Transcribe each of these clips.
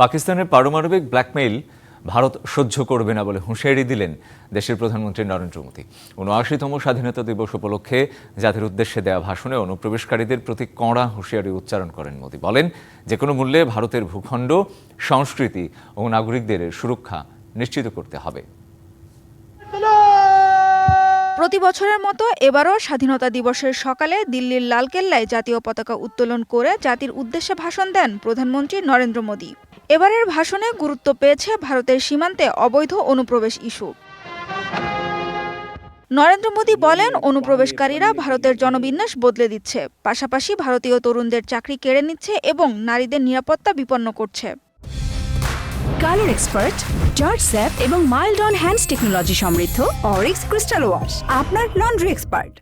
পাকিস্তানের পারমাণবিক ব্ল্যাকমেইল ভারত সহ্য করবে না বলে হুঁশিয়ারি দিলেন দেশের প্রধানমন্ত্রী নরেন্দ্র মোদী। উনআশিতম স্বাধীনতা দিবস উপলক্ষে জাতির উদ্দেশ্যে দেওয়া ভাষণে অনুপ্রবেশকারীদের প্রতি কড়া হুঁশিয়ারি উচ্চারণ করেন মোদী। বলেন যে কোনো মূল্যে ভারতের ভূখণ্ড, সংস্কৃতি ও নাগরিকদের সুরক্ষা নিশ্চিত করতে হবে। প্রতি বছরের মতো এবারও স্বাধীনতা দিবসের সকালে দিল্লির লালকেল্লায় জাতীয় পতাকা উত্তোলন করে জাতির উদ্দেশ্যে ভাষণ দেন প্রধানমন্ত্রী নরেন্দ্র মোদী। এবারের ভাষণে গুরুত্ব পেয়েছে ভারতের সীমান্তে অবৈধ অনুপ্রবেশ ইস্যু। নরেন্দ্র মোদী বলেন, অনুপ্রবেশকারীরা ভারতের জনবিন্যাস বদলে দিচ্ছে। পাশাপাশি ভারতীয় তরুণদের চাকরি কেড়ে নিচ্ছে এবং নারীদের নিরাপত্তা বিপন্ন করছে। কালার এক্সপার্ট জর্জ স্যাপ এবং মাইল্ড অন হ্যান্ডস টেকনোলজি সমৃদ্ধ অরিক্স ক্রিস্টাল ওয়াশ, আপনার লন্ড্রি এক্সপার্ট।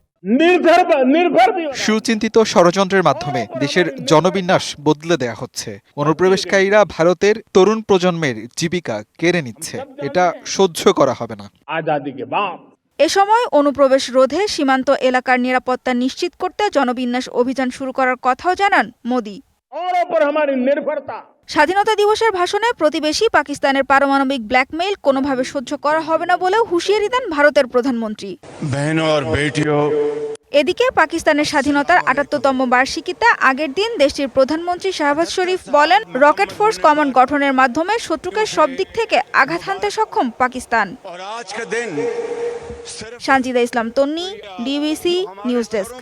সুচিন্তিত ষড়যন্ত্রের মাধ্যমে দেশের জনবিন্যাস বদলে দেয়া হচ্ছে। অনুপ্রবেশকারীরা ভারতের তরুণ প্রজন্মের জীবিকা কেড়ে নিচ্ছে। এটা সহ্য করা হবে না। এ সময় অনুপ্রবেশ রোধে সীমান্ত এলাকার নিরাপত্তা নিশ্চিত করতে জনবিন্যাস অভিযান শুরু করার কথাও জানান মোদি। স্বাধীনতা দিবসের ভাষণে প্রতিবেশী পাকিস্তানের পারমাণবিক ব্ল্যাকমেইল কোনোভাবে সহ্য করা হবে না বলেও হুঁশিয়ারি দেন ভারতের প্রধানমন্ত্রী। এদিকে পাকিস্তানের স্বাধীনতার আটাত্তরতম বার্ষিকীতে আগের দিন দেশটির প্রধানমন্ত্রী শাহবাজ শরীফ বলেন রকেট ফোর্স কমন গঠনের মাধ্যমে শত্রুকে সব দিক থেকে আঘাত হানতে সক্ষম Pakistan. Sanjida Islam Tonni DBC News desk.